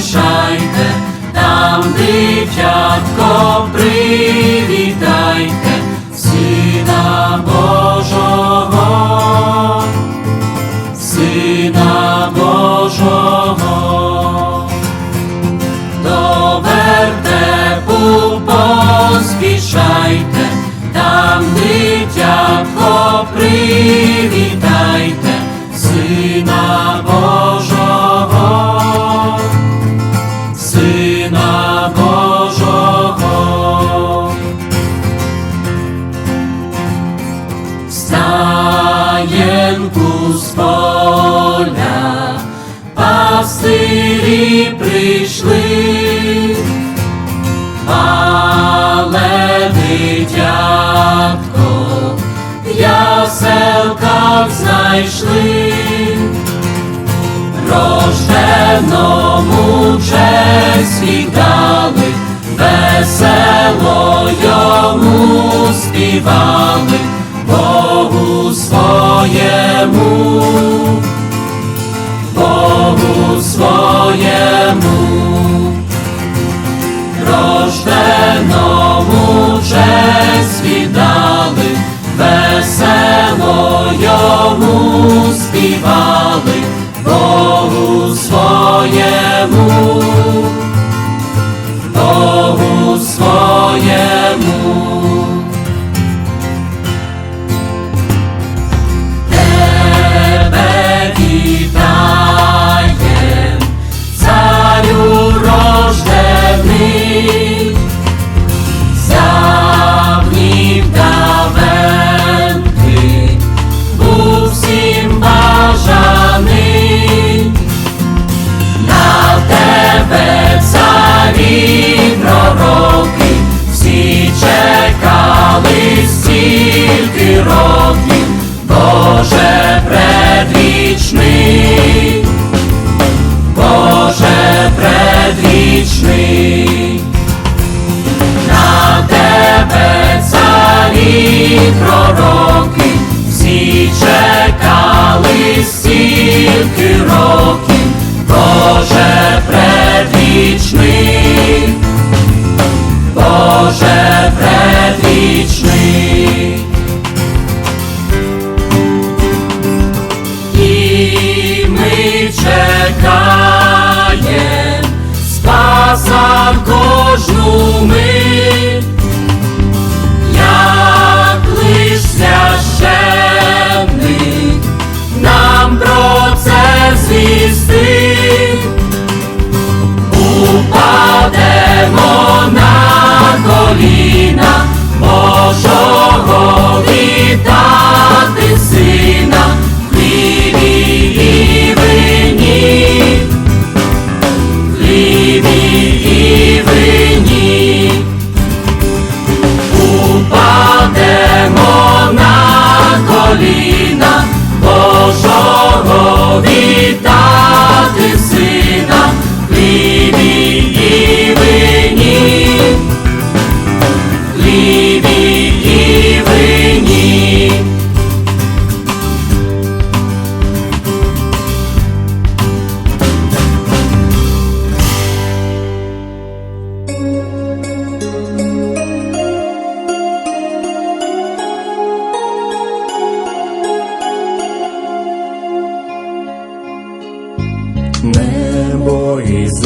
поспішайте, там дитятко привітайте, Сина Божого. Сина Божого, до вертепу поспішайте, там дитятко привітайте, прийшли, мале дитятко, яселках знайшли, рожденому честь віддали, весело йому співали. Богу своєму, Богу своєму, своєму, предвічний. І ми чекаєм спаса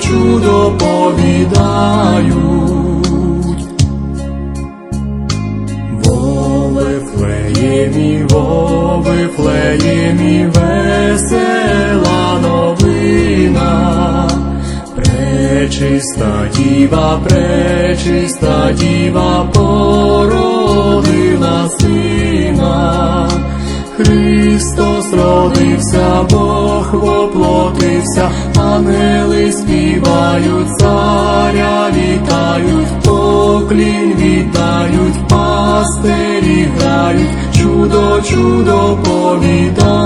чудо, чудо повідають. Во Вифлеємі Вифлеємі, о весела новина. Пречиста діва, пречиста діва породила сина. Христос родився, Бог воплотився, ангели співають, царя вітають, поклін вітають, пастирі грають, чудо, чудо повідають.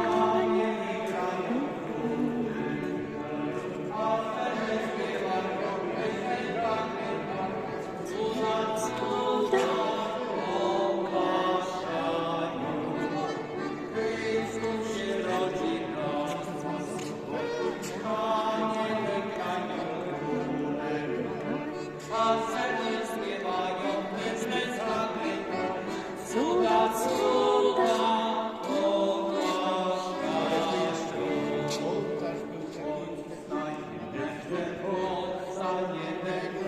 Amen.